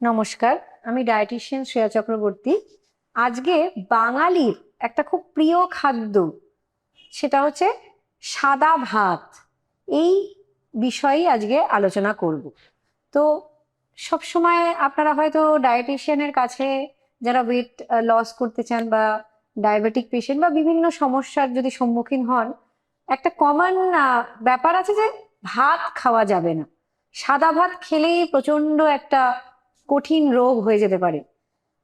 নমস্কার, আমি ডায়েটিশিয়ান শ্রেয়া চক্রবর্তী। আজকে বাঙালির একটা খুব প্রিয় খাদ্য, সেটা হচ্ছে সাদা ভাত। এই বিষয়েই আজকে আলোচনা করব। তো সবসময় আপনারা হয়তো ডায়েটিশিয়ানের কাছে যারা ওয়েট লস করতে চান বা ডায়াবেটিক পেশেন্ট বা বিভিন্ন সমস্যার যদি সম্মুখীন হন, একটা কমন ব্যাপার আছে যে ভাত খাওয়া যাবে না। সাদা ভাত খেলেই প্রচণ্ড একটা কঠিন রোগ হয়ে যেতে পারে।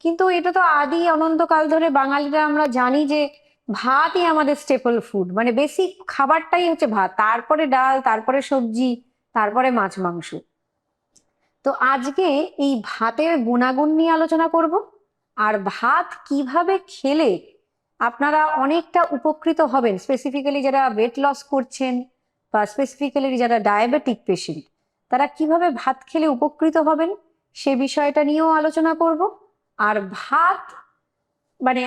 কিন্তু এটা তো আদি অনন্তকাল ধরে বাঙালিরা আমরা জানি যে ভাতই আমাদের স্টেপল ফুড মানে বেসিক খাবারটাই হচ্ছে ভাত। তারপরে ডাল, তারপরে সবজি, তারপরে মাছ, মাংস। তো আজকে এই ভাতের গুণাগুণ নিয়ে আলোচনা করব। আর ভাত কীভাবে খেলে আপনারা অনেকটা উপকৃত হবেন স্পেসিফিক্যালি যারা ওয়েট লস করছেন বা স্পেসিফিক্যালি যারা ডায়াবেটিক পেশেন্ট তারা কীভাবে ভাত খেলে উপকৃত হবেন সে বিষয়টা নিয়েও আলোচনা করব। আর ভাত মানে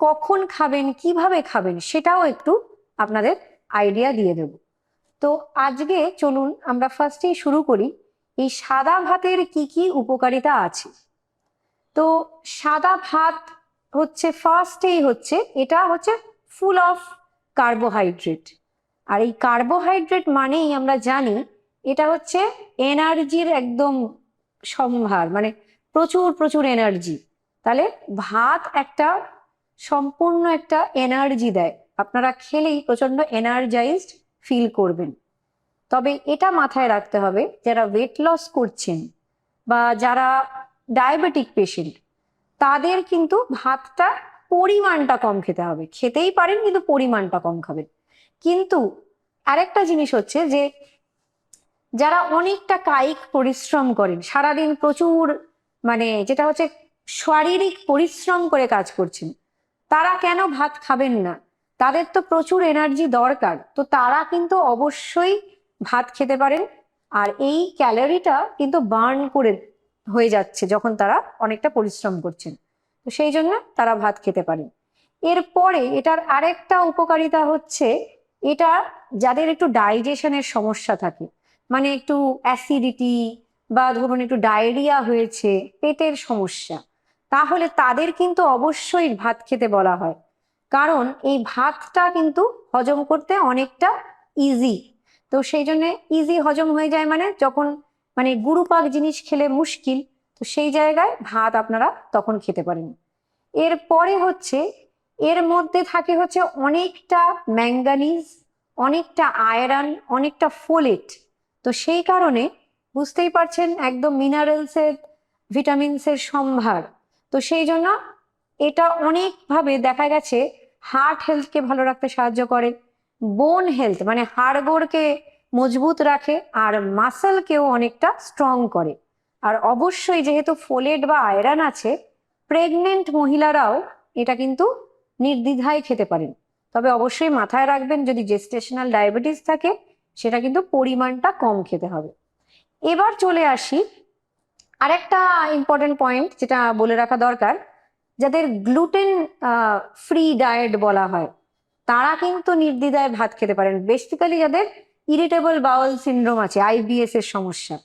কখন খাবেন, কীভাবে খাবেন সেটাও একটু আপনাদের আইডিয়া দিয়ে দেব। তো আজকে চলুন আমরা ফার্স্টেই শুরু করি, এই সাদা ভাতের কি কি উপকারিতা আছে? তো সাদা ভাত হচ্ছে ফার্স্টেই হচ্ছে, এটা হচ্ছে ফুল অফ কার্বোহাইড্রেট আর এই কার্বোহাইড্রেট মানেই আমরা জানি, এটা হচ্ছে এনার্জির একদম সম্ভার মানে প্রচুর প্রচুর এনার্জি তাহলে ভাত একটা সম্পূর্ণ একটা এনার্জি দেয়। আপনারা খেলেই প্রচণ্ড এনার্জাইজড ফিল করবেন। তবে এটা মাথায় রাখতে হবে, যারা ওয়েট লস করছেন বা যারা ডায়াবেটিক পেশেন্ট তাদের কিন্তু ভাতটা পরিমাণটা কম খেতে হবে। খেতেই পারেন, কিন্তু পরিমাণটা কম খাবেন। কিন্তু আরেকটা জিনিস হচ্ছে যে যারা অনেকটা কায়িক পরিশ্রম করেন, সারাদিন প্রচুর মানে যেটা হচ্ছে শারীরিক পরিশ্রম করে কাজ করছেন, তারা কেন ভাত খাবেন না? তাদের তো প্রচুর এনার্জি দরকার, তো তারা কিন্তু অবশ্যই ভাত খেতে পারেন। আর এই ক্যালোরিটা কিন্তু বার্ন করে হয়ে যাচ্ছে যখন তারা অনেকটা পরিশ্রম করছেন, তো সেই জন্য তারা ভাত খেতে পারেন। এরপরে এটার আরেকটা উপকারিতা হচ্ছে, এটা যাদের একটু ডাইজেশনের সমস্যা থাকে মানে একটু অ্যাসিডিটি বা ধরুন একটু ডায়রিয়া হয়েছে, পেটের সমস্যা, তাহলে তাদের কিন্তু অবশ্যই ভাত খেতে বলা হয়। কারণ এই ভাতটা কিন্তু হজম করতে অনেকটা ইজি তো সেই জন্য ইজি হজম হয়ে যায় মানে যখন মানে গুরুপাক জিনিস খেলে মুশকিল, তো সেই জায়গায় ভাত আপনারা তখন খেতে পারেন। এরপরে হচ্ছে, এর মধ্যে থাকে হচ্ছে অনেকটা ম্যাঙ্গানিজ অনেকটা আয়রন অনেকটা ফোলেট তো সেই কারণে বুঝতেই পারছেন একদম মিনারেলসের ভিটামিনসের সম্ভার। তো সেই জন্য এটা অনেকভাবে দেখা গেছে হার্ট হেলথকে ভালো রাখতে সাহায্য করে বোন হেলথ মানে হাড়গোড়কে মজবুত রাখে আর মাসেলকেও অনেকটা স্ট্রং করে। আর অবশ্যই যেহেতু ফোলেট বা আয়রন আছে প্রেগনেন্ট মহিলারাও এটা কিন্তু নির্দ্বিধায় খেতে পারেন। তবে অবশ্যই মাথায় রাখবেন যদি জেস্টেশনাল ডায়াবেটিস থাকে সেটা কিন্তু পরিমাণটা কম খেতে হবে। এবার চলে আসি আরেকটা ইম্পর্টেন্ট পয়েন্ট যেটা বলে রাখা দরকার, যাদের গ্লুটেন ফ্রি ডায়েট বলা হয়, তারা কিন্তু নির্দ্বিধায় ভাত খেতে পারেন। বেসিক্যালি যাদের ইরিটেবল বাউল সিন্ড্রোম আছে আইবিএস এর সমস্যা,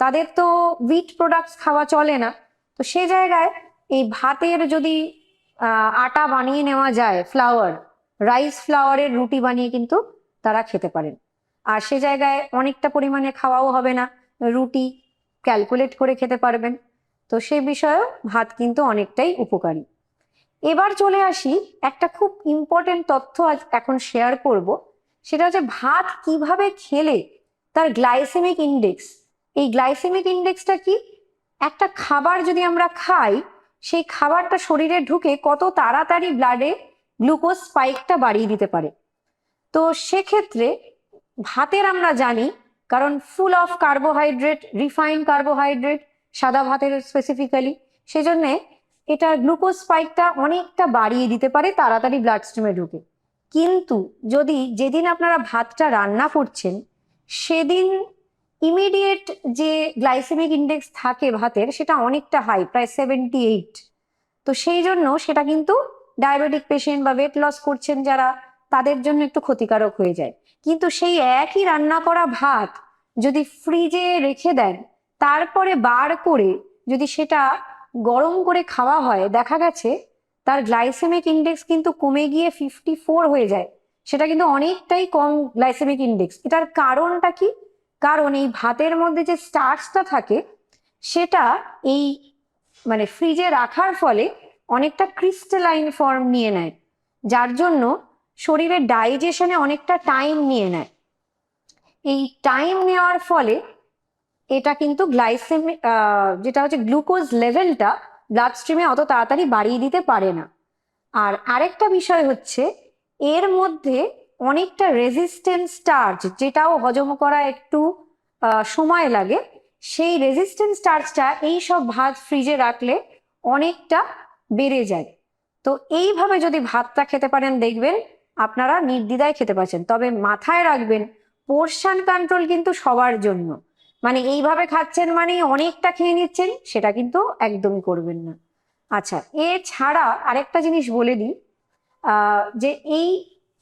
তাদের তো উইট প্রোডাক্টস খাওয়া চলে না। তো সে জায়গায় এই ভাতের যদি আটা বানিয়ে নেওয়া যায় ফ্লাওয়ার রাইস ফ্লাওয়ারের রুটি বানিয়ে কিন্তু তারা খেতে পারেন। আর সে জায়গায় অনেকটা পরিমাণে খাওয়াও হবে না। রুটি ক্যালকুলেট করে খেতে পারবেন। তো সে বিষয়েও ভাত কিন্তু অনেকটাই উপকারী। এবার চলে আসি, একটা খুব ইম্পর্টেন্ট তথ্য আজ এখন শেয়ার করব। সেটা হচ্ছে ভাত কীভাবে খেলে তার গ্লাইসেমিক ইন্ডেক্স এই গ্লাইসেমিক ইন্ডেক্সটা কি? একটা খাবার যদি আমরা খাই, সেই খাবারটা শরীরে ঢুকে কত তাড়াতাড়ি ব্লাডে গ্লুকোজ স্পাইকটা বাড়িয়ে দিতে পারে। তো সেক্ষেত্রে ভাতের আমরা জানি, কারণ full of carbohydrate refine carbohydrate সাদা ভাতের স্পেসিফিক্যালি সেজন্যে এটা গ্লুকোজ স্পাইকটা অনেকটা বাড়িয়ে দিতে পারে তাড়াতাড়ি ব্লাড স্ট্রিমে ঢুকে। কিন্তু যদি যেদিন আপনারা ভাতটা রান্না করছেন, সেদিন ইমিডিয়েট যে গ্লাইসেমিক ইন্ডেক্স থাকে ভাতের, সেটা অনেকটা হাই প্রায় সেভেন্টি এইট তো সেই জন্য সেটা কিন্তু ডায়াবেটিক পেশেন্ট বা ওয়েট লস করছেন যারা তাদের জন্য একটু ক্ষতিকারক হয়ে যায়। কিন্তু সেই একই রান্না করা ভাত যদি ফ্রিজে রেখে দেন, তারপরে বার করে যদি সেটা গরম করে খাওয়া হয়, দেখা গেছে তার গ্লাইসেমিক ইন্ডেক্স কিন্তু কমে গিয়ে ফিফটি ফোর হয়ে যায়। সেটা কিন্তু অনেকটাই কম গ্লাইসেমিক ইন্ডেক্স এটার কারণটা কি? কারণ এই ভাতের মধ্যে যে স্টার্চটা থাকে, সেটা এই মানে ফ্রিজে রাখার ফলে অনেকটা ক্রিস্টালাইন ফর্ম নিয়ে নেয়। যার জন্য শরীরের ডাইজেশনে অনেকটা টাইম নিয়ে নেয়। এই টাইম নেওয়ার ফলে এটা কিন্তু গ্লাইসেমি যেটা হচ্ছে গ্লুকোজ লেভেলটা ব্লাড স্ট্রিমে অত তাড়াতাড়ি বাড়িয়ে দিতে পারে না। আর আরেকটা বিষয় হচ্ছে, এর মধ্যে অনেকটা রেজিস্ট্যান্স স্টার্চ যেটাও হজম করা একটু সময় লাগে, সেই রেজিস্ট্যান্স স্টার্চটা এই সব ভাত ফ্রিজে রাখলে অনেকটা বেড়ে যায়। তো এইভাবে যদি ভাতটা খেতে পারেন, দেখবেন আপনারা নির্দ্বিধায় খেতে পারছেন। তবে মাথায় রাখবেন পোর্শন কন্ট্রোল কিন্তু সবার জন্য। মানে এইভাবে খাচ্ছেন মানে অনেকটা খেয়ে নিচ্ছেন, সেটা কিন্তু একদমই করবেন না। আচ্ছা এছাড়া আরেকটা জিনিস বলে দিই যে এই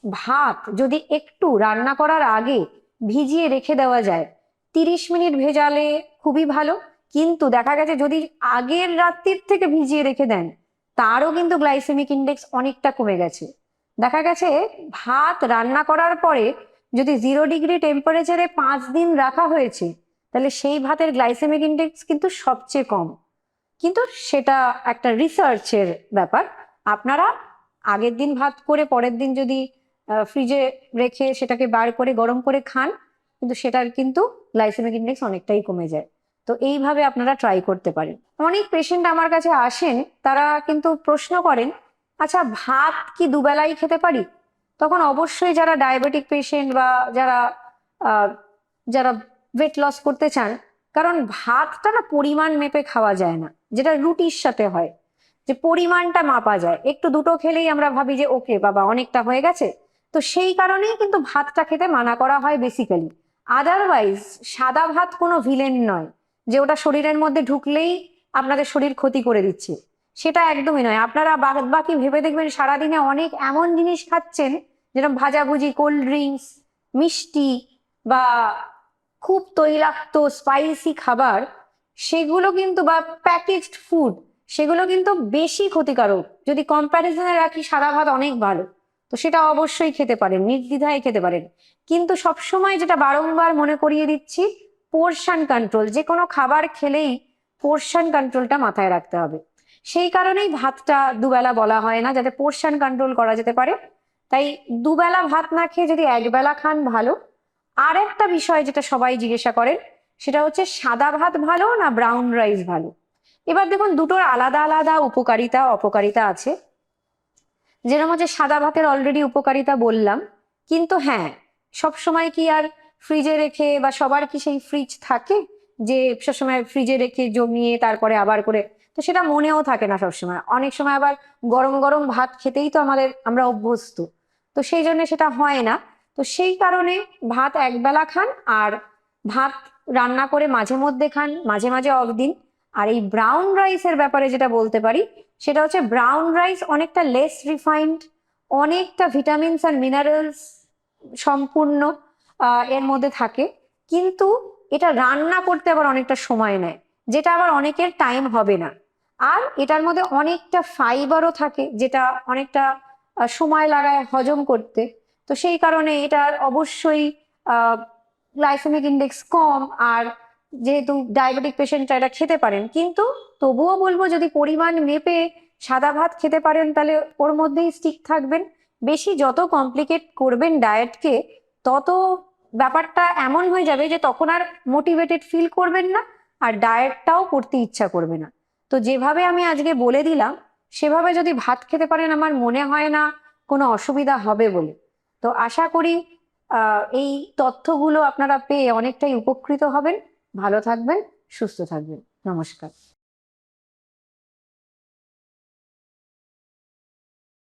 ভাত যদি একটু রান্না করার আগে ভিজিয়ে রেখে দেওয়া যায়, তিরিশ মিনিট ভেজালে খুবই ভালো। কিন্তু দেখা গেছে যদি আগের রাত্রির থেকে ভিজিয়ে রেখে দেন, তারও কিন্তু গ্লাইসেমিক ইন্ডেক্স অনেকটা কমে গেছে। দেখা গেছে ভাত রান্না করার পরে যদি জিরো ডিগ্রি টেম্পারেচারে পাঁচ দিন রাখা হয়েছে, তাহলে সেই ভাতের গ্লাইসেমিক ইন্ডেক্স কিন্তু সবচেয়ে কম। কিন্তু সেটা একটা রিসার্চের ব্যাপার। আপনারা আগের দিন ভাত করে পরের দিন যদি ফ্রিজে রেখে সেটাকে বার করে গরম করে খান, কিন্তু সেটার কিন্তু গ্লাইসেমিক ইন্ডেক্স অনেকটাই কমে যায়। তো এইভাবে আপনারা ট্রাই করতে পারেন। অনেক পেশেন্ট আমার কাছে আসেন, তারা কিন্তু প্রশ্ন করেন আচ্ছা ভাত কি দুবেলাই খেতে পারি? তখন অবশ্যই যারা ডায়াবেটিক পেশেন্ট বা যারা যারা ওয়েট লস করতে চান, কারণ ভাতটা না পরিমাণ মেপে খাওয়া যায় না, যেটা রুটির সাথে হয়, যে পরিমাণটা মাপা যায়। একটু দুটো খেলেই আমরা ভাবি যে, ওকে, বাবা, অনেকটা হয়ে গেছে। তো সেই কারণেই কিন্তু ভাতটা খেতে মানা করা হয় বেসিক্যালি আদারওয়াইজ সাদা ভাত কোনো ভিলেন নয়, যে ওটা শরীরের মধ্যে ঢুকলেই আপনাদের শরীর ক্ষতি করে দিচ্ছে। সেটা একদমই নয়। আপনারা বাকি ভেবে দেখবেন সারাদিনে অনেক এমন জিনিস খাচ্ছেন, যেরকম ভাজাভুজি কোল্ড ড্রিঙ্কস মিষ্টি বা খুব তৈলাক্ত স্পাইসি খাবার, সেগুলো কিন্তু বা প্যাকেজড ফুড সেগুলো কিন্তু বেশি ক্ষতিকারক। যদি কম্প্যারিজনে রাখি, সাদা ভাত অনেক ভালো। তো সেটা অবশ্যই খেতে পারেন, নির্দ্বিধায় খেতে পারেন। কিন্তু সবসময় যেটা বারংবার মনে করিয়ে দিচ্ছি পোর্শন কন্ট্রোল যে কোনো খাবার খেলেই পোর্শন কন্ট্রোলটা মাথায় রাখতে হবে। সেই কারণেই ভাতটা দুবেলা বলা হয় না, যাতে পোর্শন কন্ট্রোল করা যেতে পারে। তাই দুবেলা ভাত না খেয়ে যদি একবেলা খান ভালো। আর একটা বিষয় যেটা সবাই জিজ্ঞাসা করেন, সেটা হচ্ছে সাদা ভাত ভালো না ব্রাউন রাইস ভালো? এবার দেখুন, দুটোর আলাদা আলাদা উপকারিতা, অপকারিতা আছে। যেরকম হচ্ছে সাদা ভাতের অলরেডি উপকারিতা বললাম, কিন্তু হ্যাঁ সব সময় কি আর ফ্রিজে রেখে বা সবার কি সেই ফ্রিজ থাকে? যে সবসময় ফ্রিজে রেখে জমিয়ে তারপরে আবার করে তো সেটা মনেও থাকে না সবসময়। অনেক সময় আবার গরম গরম ভাত খেতেই তো আমাদের, আমরা অভ্যস্ত। তো সেই জন্য সেটা হয় না। তো সেই কারণে ভাত একবেলা খান আর ভাত রান্না করে মাঝে মধ্যে খান, মাঝে মাঝে অফ দিন। আর এই ব্রাউন রাইসের ব্যাপারে যেটা বলতে পারি, সেটা হচ্ছে ব্রাউন রাইস অনেকটা লেস রিফাইন্ড অনেকটা ভিটামিনস আর মিনারেলস সম্পূর্ণ এর মধ্যে থাকে। কিন্তু এটা রান্না করতে আবার অনেকটা সময় নেয়, যেটা আবার অনেকের টাইম হবে না। আর এটার মধ্যে অনেকটা ফাইবারও থাকে, যেটা অনেকটা সময় লাগায় হজম করতে। তো সেই কারণে এটার অবশ্যই গ্লাইসেমিক ইন্ডেক্স কম আর যেহেতু ডায়াবেটিক পেশেন্টরা এটা খেতে পারেন। কিন্তু তবুও বলব যদি পরিমাণ মেপে সাদা ভাত খেতে পারেন, তাহলে ওর মধ্যেই স্টিক থাকবেন। বেশি যত কমপ্লিকেট করবেন ডায়েটকে তত ব্যাপারটা এমন হয়ে যাবে যে তখন আর মোটিভেটেড ফিল করবেন না, আর ডায়েটটাও করতে ইচ্ছা করবে না। তো যেভাবে আমি আজকে বলে দিলাম, সেভাবে যদি ভাত খেতে পারেন আমার মনে হয় না কোনো অসুবিধা হবে বলে। তো আশা করি এই তথ্যগুলো আপনারা পেয়ে অনেকটাই উপকৃত হবেন। ভালো থাকবেন, সুস্থ থাকবেন। নমস্কার।